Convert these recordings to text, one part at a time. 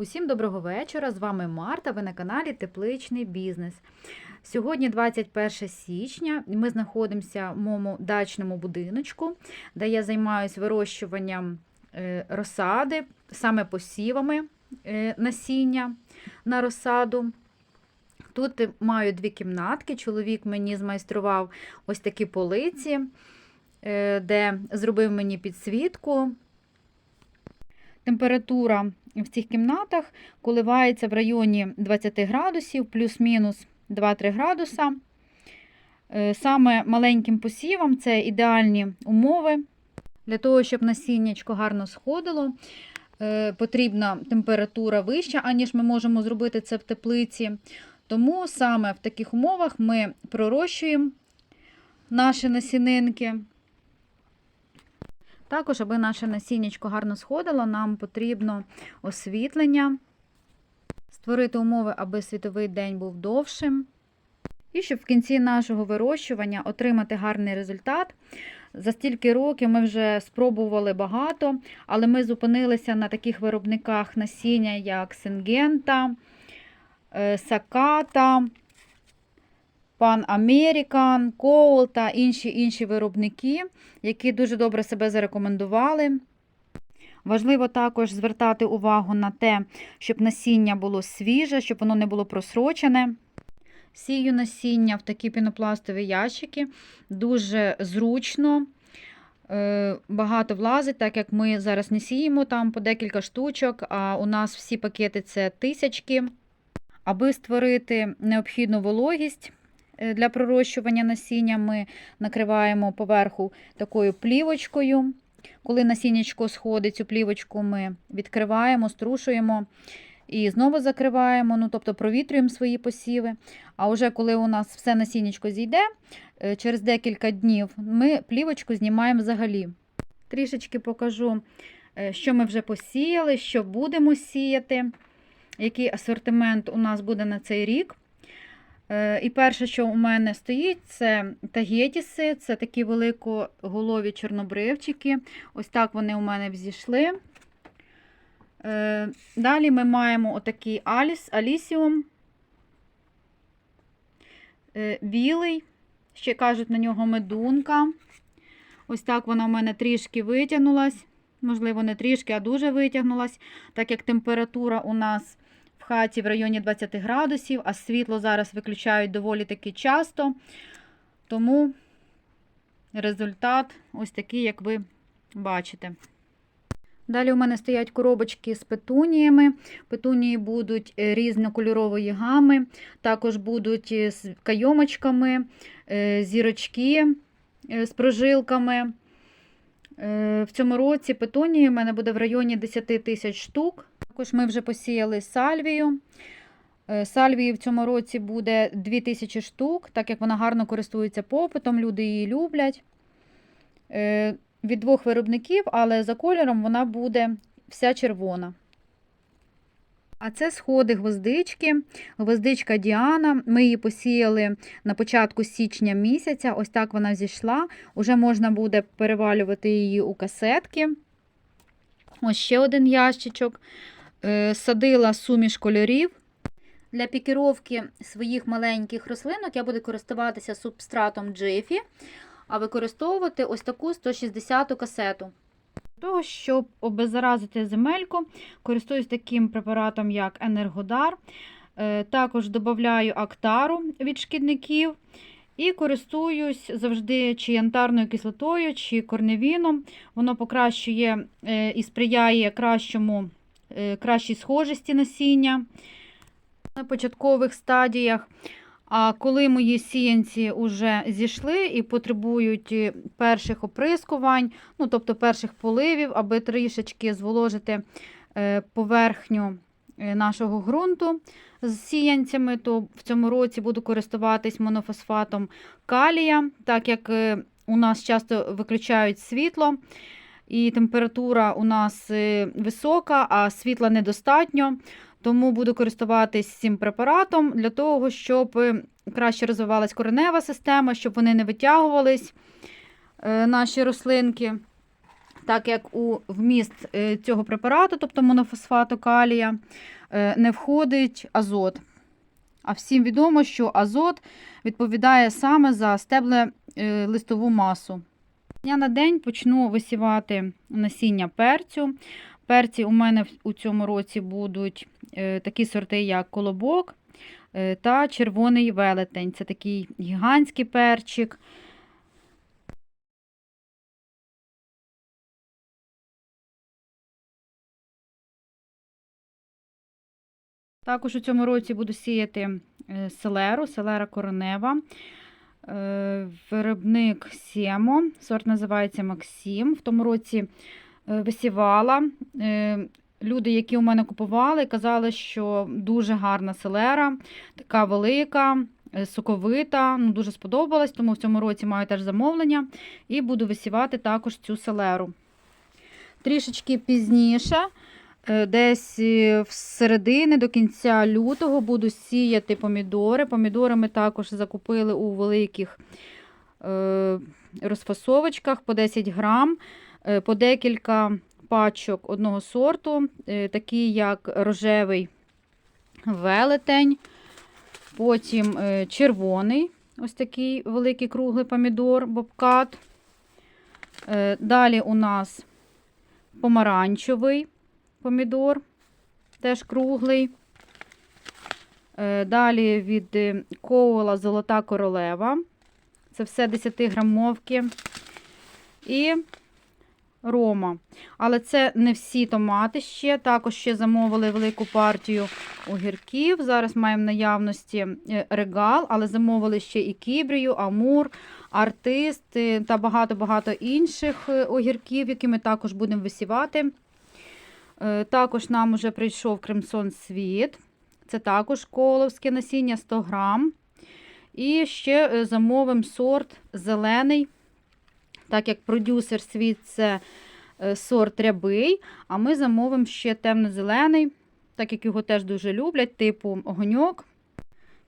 Усім доброго вечора. З вами Марта. Ви на каналі Тепличний бізнес. Сьогодні 21 січня. Ми знаходимося в моєму дачному будиночку, де я займаюся вирощуванням е, розсади, саме посівами е, насіння на розсаду. Тут маю дві кімнатки. Чоловік мені змайстрував ось такі полиці, е, де зробив мені підсвітку. Температура в цих кімнатах коливається в районі 20 градусів, плюс-мінус 2-3 градуса. Е, Саме маленьким посівам це ідеальні умови. Для того, щоб насіннячко гарно сходило, е, потрібна температура вища, аніж ми можемо зробити це в теплиці. Тому саме в таких умовах ми пророщуємо наші насінинки. Також, аби наше насіннячко гарно сходило, нам потрібно освітлення, створити умови, аби світовий день був довшим. І щоб в кінці нашого вирощування отримати гарний результат. За стільки років ми вже спробували багато, але ми зупинилися на таких виробниках насіння, як Сингента, е, Саката, Пан Американ, Коул та інші інші виробники, які дуже добре себе зарекомендували. Важливо також звертати увагу на те, щоб насіння було свіже, щоб воно не було просрочене. Сію насіння в такі пінопластові ящики. Дуже зручно, е, багато влазить, так як ми зараз не сіємо там по декілька штучок, а у нас всі пакети це тисячки. Аби створити необхідну вологість для пророщування насіння, ми накриваємо поверху такою плівочкою. Коли насіннячко сходить, цю плівочку ми відкриваємо, струшуємо і знову закриваємо, ну, тобто провітрюємо свої посіви. А вже коли у нас все насіннячко зійде, е, через декілька днів ми плівочку знімаємо взагалі. Трішечки покажу, е, що ми вже посіяли, що будемо сіяти, який асортимент у нас буде на цей рік. Е, І перше, що у мене стоїть, це тагетіси, це такі великоголові чорнобривчики. Ось так вони у мене взійшли. Е, Далі ми маємо отакий аліс, алісіум. Е, Білий, ще кажуть на нього медунка. Ось так вона у мене трішки витягнулась. Можливо, не трішки, а дуже витягнулась, так як температура у нас хаті в районі 20 градусів, а світло зараз виключають доволі таки часто. Тому результат ось такий, як ви бачите. Далі у мене стоять коробочки з петуніями. Петунії будуть е, різнокольорової гами, також будуть е, з кайомочками, е, зірочки з прожилками. В цьому році петунії в мене буде в районі 10 тисяч штук. Також ми вже посіяли сальвію. Сальвії в цьому році буде 2000 штук, так як вона гарно користується попитом, люди її люблять від двох виробників, але за кольором вона буде вся червона. А це сходи гвоздички, гвоздичка Діана. Ми її посіяли на початку січня місяця. Ось так вона зійшла. Уже можна буде перевалювати її у касетки. Ось ще один ящичок. Е, садила суміш кольорів. Для пікіровки своїх маленьких рослинок я буду користуватися субстратом Джифі а використовувати ось таку 160 касету. Того, щоб обеззаразити земельку, користуюсь таким препаратом, як Енергодар. Е, також додаю актару від шкідників. І користуюсь завжди чи янтарною кислотою, чи корневіном. Воно покращує е, і сприяє кращому, е, кращій схожості насіння на початкових стадіях. А коли мої сіянці вже зійшли і потребують е, перших оприскувань, ну тобто перших поливів, аби трішечки зволожити е, поверхню е, нашого ґрунту з сіянцями, то в цьому році буду користуватись монофосфатом калія, так як у нас часто виключають світло. І температура у нас висока, а світла недостатньо. Тому буду користуватись цим препаратом для того, щоб краще розвивалась коренева система, щоб вони не витягувались, е, наші рослинки. так як у вміст е, цього препарату, тобто монофосфату калія, е, не входить азот. А всім відомо, що азот відповідає саме за стебле е, листову масу. Дня на день почну висівати насіння перцю. Перці у мене у цьому році будуть е, такі сорти, як колобок е, та червоний велетень. Це такий гігантський перчик. Також у цьому році буду сіяти е, селеру, селера коронева. Виробник Сємо, сорт називається Максим. В тому році висівала. Е, Люди, які у мене купували, казали, що дуже гарна селера, така велика, е, соковита. Ну, дуже сподобалась, тому в цьому році маю теж замовлення і буду висівати також цю селеру. Трішечки пізніше, е, десь е, в середини до кінця лютого буду сіяти помідори. Помідори ми також закупили у великих е, розфасовочках по 10 грам, е, по декілька пачок одного сорту, е, такі як рожевий велетень, потім е, червоний, ось такий великий круглий помідор, бобкат. Е, Далі у нас помаранчевий помідор, теж круглий. Е, Далі від е, коула Золота королева. Це все 10 грамовки. І рома. Але це не всі томати ще. Також ще замовили велику партію огірків. Зараз маємо наявності е, регал, але замовили ще і кібрію, амур, артист та багато-багато інших е, огірків, які ми також будемо висівати. Е, Також нам вже прийшов кремсон світ. Це також коловське насіння 100 грам. І ще замовимо сорт зелений, так як продюсер світ це е, сорт рябий, а ми замовимо ще темно-зелений, так як його теж дуже люблять, типу огоньок.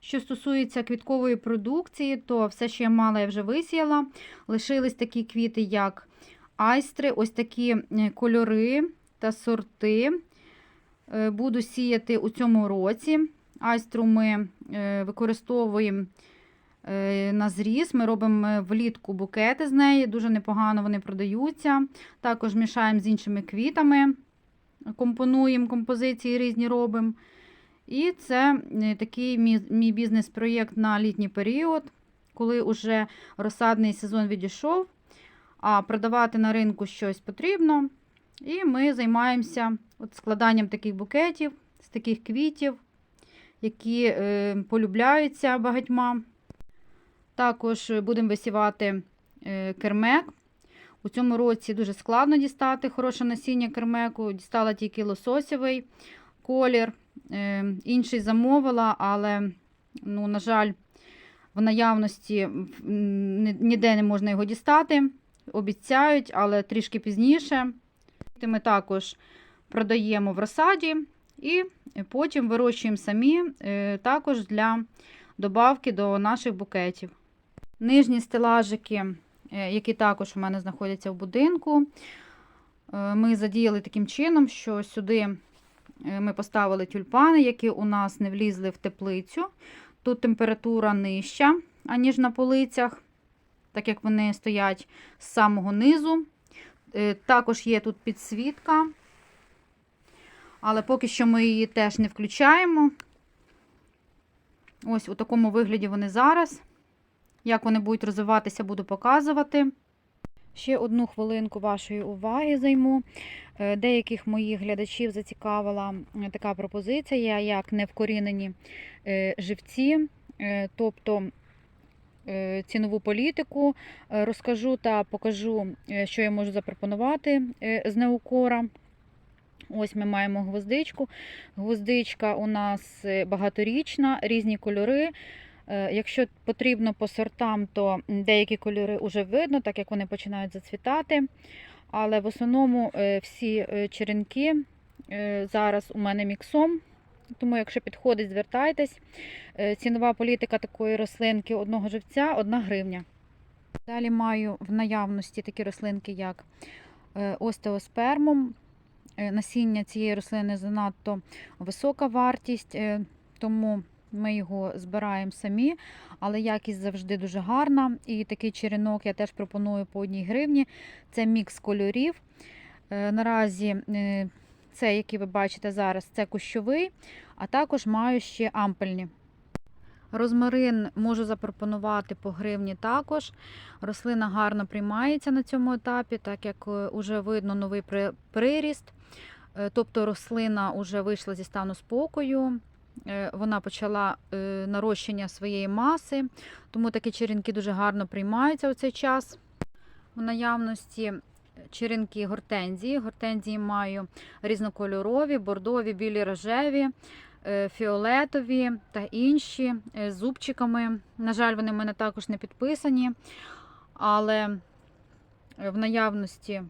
Що стосується квіткової продукції, то все, що я мала, я вже висіяла. Лишились такі квіти, як айстри, ось такі е, кольори та сорти. Е, Буду сіяти у цьому році. Айстру ми використовуємо на зріз. Ми робимо е, влітку букети з неї, дуже непогано вони продаються. Також мішаємо з іншими квітами, компонуємо композиції різні робимо. І це е, такий мій, бізнес-проєкт на літній період, коли вже розсадний сезон відійшов, а продавати на ринку щось потрібно. І ми займаємося от складанням таких букетів, з таких квітів, які е, полюбляються багатьма. Також будемо висівати е, кермек. У цьому році дуже складно дістати хороше насіння кермеку. Дістала тільки лососєвий колір. Е, інший замовила, але, ну, на жаль, в наявності ніде не можна його дістати. Обіцяють, але трішки пізніше. Ми також продаємо в розсаді і потім вирощуємо самі е, також для добавки до наших букетів. Нижні стелажики, е, які також у мене знаходяться в будинку, е, ми задіяли таким чином, що сюди е, ми поставили тюльпани, які у нас не влізли в теплицю. Тут температура нижча, аніж на полицях, так як вони стоять з самого низу. Також є тут підсвітка, але поки що ми її теж не включаємо. Ось у такому вигляді вони зараз. Як вони будуть розвиватися, буду показувати. Ще одну хвилинку вашої уваги займу. Е, Деяких моїх глядачів зацікавила е, така пропозиція, як невкорінені е, живці, тобто цінову політику. Розкажу та покажу, що я можу запропонувати з неукора. Ось ми маємо гвоздичку. Гвоздичка у нас багаторічна, різні кольори. Е, Якщо потрібно по сортам, то деякі кольори вже видно, так як вони починають зацвітати. Але в основному е, всі е, черенки зараз у мене міксом. Тому, якщо підходить, звертайтесь. Цінова політика такої рослинки одного живця 1 гривня. Далі маю в наявності такі рослинки, як остеоспермом. Е, Насіння цієї рослини занадто висока вартість, тому ми його збираємо самі, але якість завжди дуже гарна. І такий черенок я теж пропоную по одній гривні. Це мікс кольорів. Е, Наразі е, це, який ви бачите зараз, це кущовий, а також маю ще ампельні. Розмарин можу запропонувати по гривні також. Рослина гарно приймається на цьому етапі, так як вже видно новий приріст. Е, Тобто рослина вже вийшла зі стану спокою, е, вона почала е, нарощення своєї маси, тому такі черенки дуже гарно приймаються у цей час. В наявності черенки гортензії. Гортензії маю різнокольорові, бордові, білі рожеві, е, фіолетові та інші е, з зубчиками. На жаль, вони в мене також не підписані, але в наявності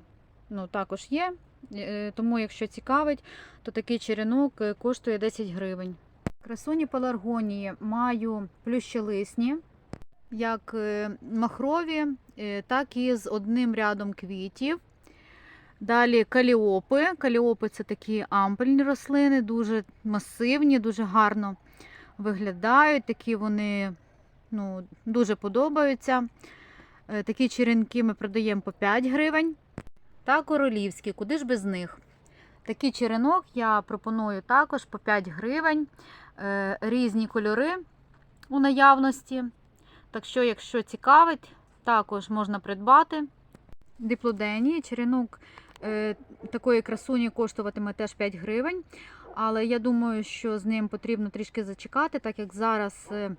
ну, також є. Е, Тому, якщо цікавить, то такий черенок е, коштує 10 гривень. Красуні пеларгонії маю плющелисні, як е, махрові, е, так і з одним рядом квітів. Далі каліопи. Каліопи це такі ампельні рослини, дуже масивні, дуже гарно виглядають. Такі вони ну, дуже подобаються. Е, Такі черенки ми продаємо по 5 гривень. Та королівські, куди ж без них? Такий черенок я пропоную також по 5 гривень. Е, Різні кольори у наявності. Так що, якщо цікавить, також можна придбати. Диплоденії, черенок е, такої красуні коштуватиме теж 5 гривень. Але я думаю, що з ним потрібно трішки зачекати, так як зараз е,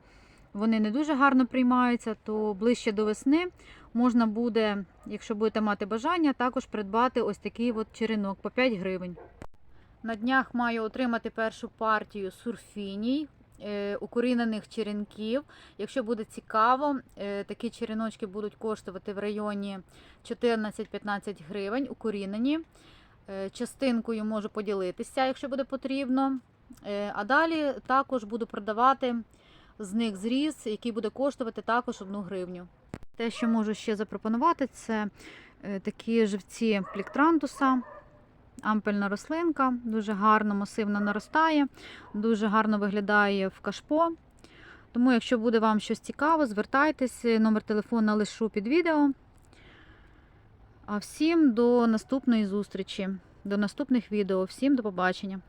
вони не дуже гарно приймаються, то ближче до весни можна буде, якщо будете мати бажання, також придбати ось такий от черенок по 5 гривень. На днях маю отримати першу партію сурфіній, е, укорінених черенків. Якщо буде цікаво, е, такі череночки будуть коштувати в районі 14-15 гривень, укорінені. Е, Частинкою можу поділитися, якщо буде потрібно. А далі також буду продавати з них зріз, який буде коштувати також 1 гривню. Те, що можу ще запропонувати, це такі живці пліктрантуса. Ампельна рослинка, дуже гарно, масивно наростає, дуже гарно виглядає в кашпо. Тому, якщо буде вам щось цікаво, звертайтесь, номер телефона лишу під відео. А всім до наступної зустрічі, до наступних відео. Всім до побачення!